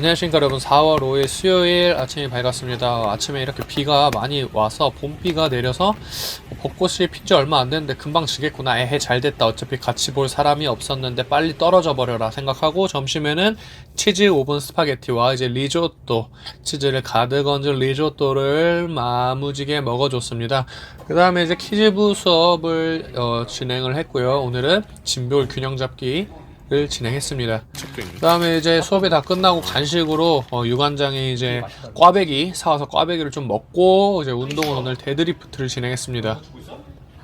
안녕하십니까 여러분. 4월 5일 수요일 아침이 밝았습니다. 아침에 이렇게 비가 많이 와서 봄비가 내려서 벚꽃이 핀 지 얼마 안 됐는데 금방 지겠구나. 에헤 잘됐다. 어차피 같이 볼 사람이 없었는데 빨리 떨어져 버려라 생각하고 점심에는 치즈 오븐 스파게티와 이제 리조또 치즈를 가득 얹은 리조또를 마무지게 먹어줬습니다. 그 다음에 이제 키즈부 수업을 어, 진행을 했고요. 오늘은 진별 균형 잡기 를 진행했습니다. 그 다음에 이제 수업이 다 끝나고 간식으로 어, 유관장이 이제 꽈배기 사와서 꽈배기를 좀 먹고 이제 운동을 오늘 데드리프트를 진행했습니다.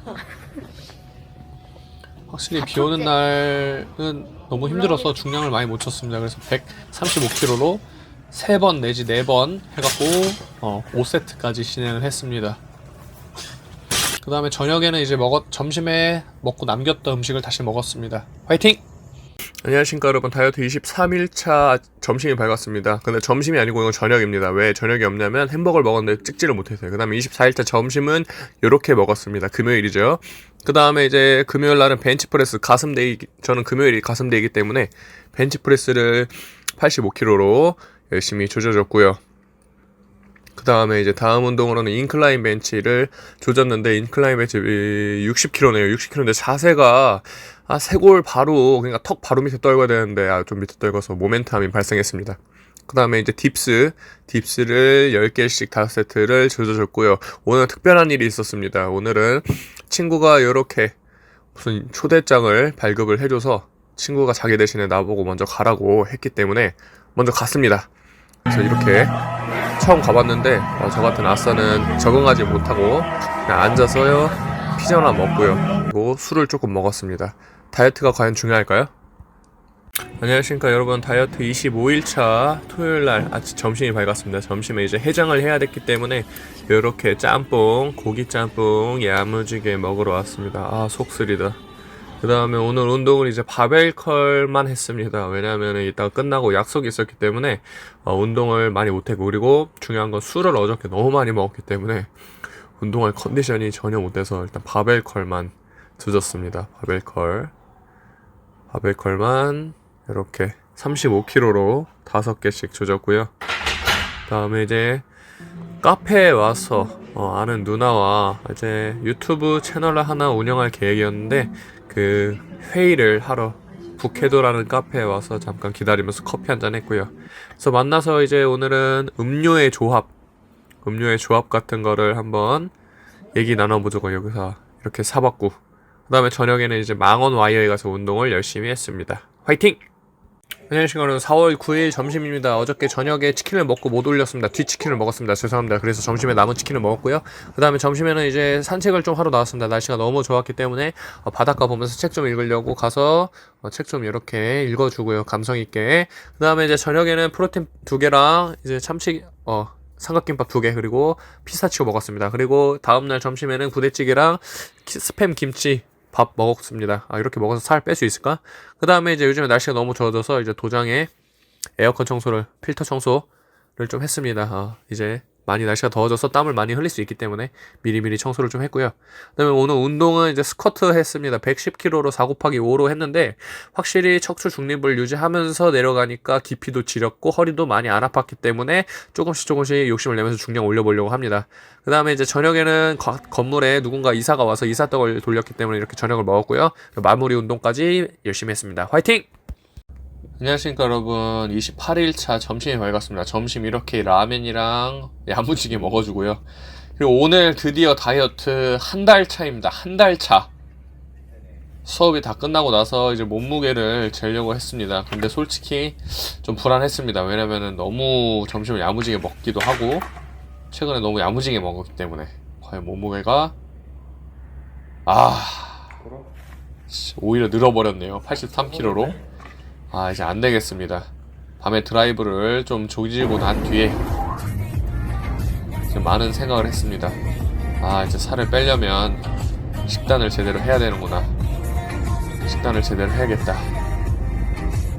확실히 비 오는 날은 너무 힘들어서 중량을 많이 못 쳤습니다. 그래서 135kg로 3번 내지 4번 해갖고 어, 5세트까지 진행을 했습니다. 그 다음에 저녁에는 이제 먹었, 점심에 먹고 남겼던 음식을 다시 먹었습니다. 화이팅! 안녕하십니까 여러분. 다이어트 23일차 점심이 밝았습니다. 근데 점심이 아니고 이건 저녁입니다. 왜 저녁이 없냐면 햄버거를 먹었는데 찍지를 못했어요. 그 다음에 24일차 점심은 이렇게 먹었습니다. 금요일이죠. 그 다음에 이제 금요일 날은 벤치프레스 가슴데이 저는 금요일이 가슴데이기 때문에 벤치프레스를 85kg로 열심히 조져줬고요. 그 다음에 이제 다음 운동으로는 인클라인 벤치를 조졌는데 인클라인 벤치 60kg네요. 60kg인데 자세가 아 쇄골 바로 그러니까 턱 바로 밑에 떨궈야 되는데 아 좀 밑에 떨궈서 모멘텀이 발생했습니다. 그 다음에 이제 딥스 딥스를 10개씩 5세트를 조져줬고요. 오늘 특별한 일이 있었습니다. 오늘은 친구가 이렇게 무슨 초대장을 발급을 해줘서 친구가 자기 대신에 나보고 먼저 가라고 했기 때문에 먼저 갔습니다. 그래서 이렇게 처음 가봤는데 어, 저 같은 아싸는 적응하지 못하고 그냥 앉아서요 피자나 먹고요 그리고 술을 조금 먹었습니다. 다이어트가 과연 중요할까요? 안녕하십니까 여러분. 다이어트 25일차 토요일날 아침 점심이 밝았습니다. 점심에 이제 해장을 해야 됐기 때문에 이렇게 짬뽕 고기 짬뽕 야무지게 먹으러 왔습니다. 아 속쓰리다. 그 다음에 오늘 운동을 이제 바벨컬만 했습니다. 왜냐하면 이따가 끝나고 약속이 있었기 때문에 어, 운동을 많이 못했고 그리고 중요한 건 술을 어저께 너무 많이 먹었기 때문에 운동할 컨디션이 전혀 못돼서 일단 바벨컬만 조졌습니다. 바벨컬 바벨컬만 이렇게 35kg로 5개씩 조졌고요. 그 다음에 이제 카페에 와서 어, 아는 누나와 이제 유튜브 채널을 하나 운영할 계획이었는데 그 회의를 하러 북해도라는 카페에 와서 잠깐 기다리면서 커피 한 잔 했고요. 그래서 만나서 이제 오늘은 음료의 조합, 음료의 조합 같은 거를 한번 얘기 나눠보자고 여기서 이렇게 사봤고 그 다음에 저녁에는 이제 망원 와이어에 가서 운동을 열심히 했습니다. 화이팅! 안녕하십니까. 여러분 4월 9일 점심입니다. 어저께 저녁에 치킨을 먹고 못 올렸습니다. 뒤치킨을 먹었습니다. 죄송합니다. 그래서 점심에 남은 치킨을 먹었고요. 그 다음에 점심에는 이제 산책을 좀 하러 나왔습니다. 날씨가 너무 좋았기 때문에 어, 바닷가 보면서 책 좀 읽으려고 가서 어, 책좀 이렇게 읽어주고요. 감성 있게. 그 다음에 이제 저녁에는 프로틴 두 개랑 이제 참치 어 삼각김밥 두 개 그리고 피스타치오 먹었습니다. 그리고 다음날 점심에는 부대찌개랑 키- 스팸 김치 밥 먹었습니다. 아, 이렇게 먹어서 살 뺄 수 있을까? 그 다음에 이제 요즘에 날씨가 너무 좋아져서 이제 도장에 에어컨 청소를, 필터 청소를 좀 했습니다. 어, 이제 많이 날씨가 더워져서 땀을 많이 흘릴 수 있기 때문에 미리미리 청소를 좀 했고요. 그 다음에 오늘 운동은 이제 스쿼트 했습니다. 110kg로 4 곱하기 5로 했는데 확실히 척추 중립을 유지하면서 내려가니까 깊이도 지렸고 허리도 많이 안 아팠기 때문에 조금씩 조금씩 욕심을 내면서 중량 올려보려고 합니다. 그 다음에 이제 저녁에는 거- 건물에 누군가 이사가 와서 이사떡을 돌렸기 때문에 이렇게 저녁을 먹었고요. 마무리 운동까지 열심히 했습니다. 화이팅! 안녕하십니까 여러분. 28일차 점심이 밝았습니다. 점심 이렇게 라면이랑 야무지게 먹어주고요. 그리고 오늘 드디어 다이어트 한 달 차입니다. 한 달 차. 수업이 다 끝나고 나서 이제 몸무게를 재려고 했습니다. 근데 솔직히 좀 불안했습니다. 왜냐면은 너무 점심을 야무지게 먹기도 하고 최근에 너무 야무지게 먹었기 때문에 과연 몸무게가 아 오히려 늘어버렸네요. 83kg로 아 이제 안 되겠습니다. 밤에 드라이브를 좀 조지고 난 뒤에 많은 생각을 했습니다. 아 이제 살을 빼려면 식단을 제대로 해야 되는구나. 식단을 제대로 해야겠다.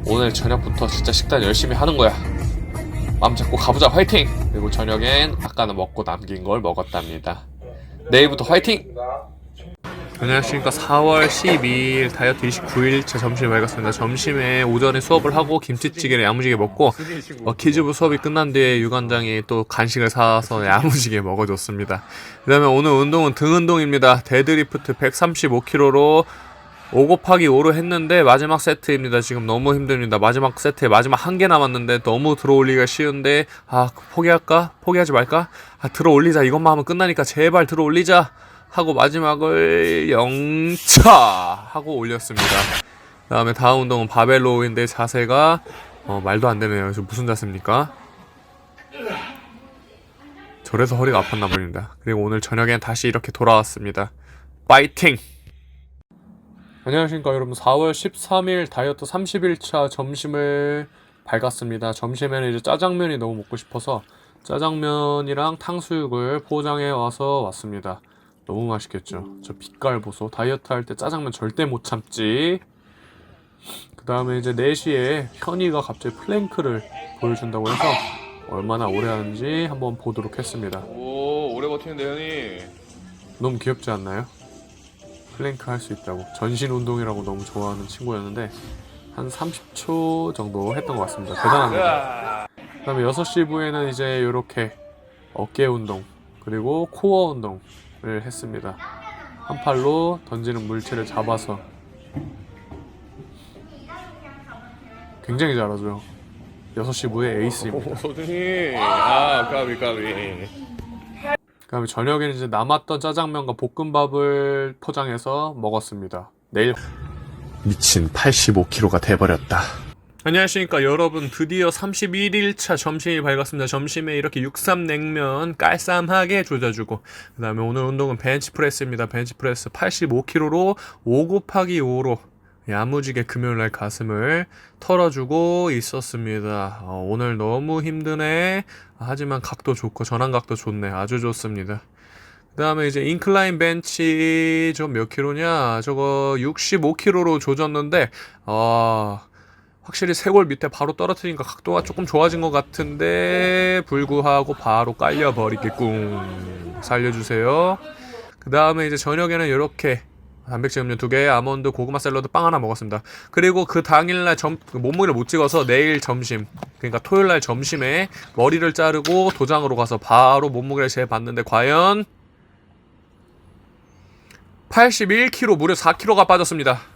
오늘 저녁부터 진짜 식단 열심히 하는 거야. 마음 잡고 가보자 화이팅! 그리고 저녁엔 아까는 먹고 남긴 걸 먹었답니다. 내일부터 화이팅! 안녕하십니까 4월 12일 다이어트 29일차 점심을 먹었습니다 점심에 오전에 수업을 하고 김치찌개를 야무지게 먹고 어, 키즈부 수업이 끝난 뒤에 유관장이 또 간식을 사서 야무지게 먹어줬습니다 그 다음에 오늘 운동은 등 운동입니다 데드리프트 135kg로 5 곱하기 5로 했는데 마지막 세트입니다. 지금 너무 힘듭니다. 마지막 세트에 마지막 한 개 남았는데 너무 들어올리기가 쉬운데 아 포기할까? 포기하지 말까? 아 들어올리자. 이것만 하면 끝나니까 제발 들어올리자. 하고 마지막을 0차 하고 올렸습니다. 그다음에 다음 운동은 바벨로우인데 자세가 어, 말도 안 되네요. 저 무슨 자세입니까? 저래서 허리가 아팠나 봅니다. 그리고 오늘 저녁엔 다시 이렇게 돌아왔습니다. 파이팅! 안녕하십니까 여러분 4월 13일 다이어트 30일차 점심을 밝았습니다 점심에는 이제 짜장면이 너무 먹고 싶어서 짜장면이랑 탕수육을 포장해 와서 왔습니다 너무 맛있겠죠. 저 빛깔 보소. 다이어트 할 때 짜장면 절대 못 참지. 그 다음에 이제 4시에 현이가 갑자기 플랭크를 보여준다고 해서 얼마나 오래 하는지 한번 보도록 했습니다. 오 오래 버티는데 형이. 너무 귀엽지 않나요? 플랭크 할 수 있다고. 전신 운동이라고 너무 좋아하는 친구였는데 한 30초 정도 했던 것 같습니다. 대단합니다. 그 다음에 6시 부에는 이제 이렇게 어깨 운동 그리고 코어 운동 을 했습니다. 한 팔로 던지는 물체를 잡아서 굉장히 잘하죠. 6시 부의 에이스입니다. 오 소준이 아 까비 까비. 그다음에 저녁에는 이제 남았던 짜장면과 볶음밥을 포장해서 먹었습니다. 내일 미친 85kg가 돼버렸다. 안녕하십니까. 여러분 드디어 31일차 점심이 밝았습니다. 점심에 이렇게 육삼냉면 깔쌈하게 조져주고 그 다음에 오늘 운동은 벤치프레스입니다. 벤치프레스 85kg로 5 곱하기 5로 야무지게 금요일날 가슴을 털어주고 있었습니다. 어, 오늘 너무 힘드네. 하지만 각도 좋고 전환 각도 좋네. 아주 좋습니다. 그 다음에 이제 인클라인 벤치 저 몇 킬로냐? 저거 65킬로로 조졌는데 아 확실히 쇄골 밑에 바로 떨어뜨리니까 각도가 조금 좋아진 것 같은데 불구하고 바로 깔려버리겠군 살려주세요 그 다음에 이제 저녁에는 이렇게 단백질 음료 두 개, 아몬드, 고구마 샐러드, 빵 하나 먹었습니다. 그리고 그 당일날 점, 몸무게를 못 찍어서 내일 점심, 그러니까 토요일날 점심에 머리를 자르고 도장으로 가서 바로 몸무게를 재봤는데 과연 81kg, 무려 4kg가 빠졌습니다.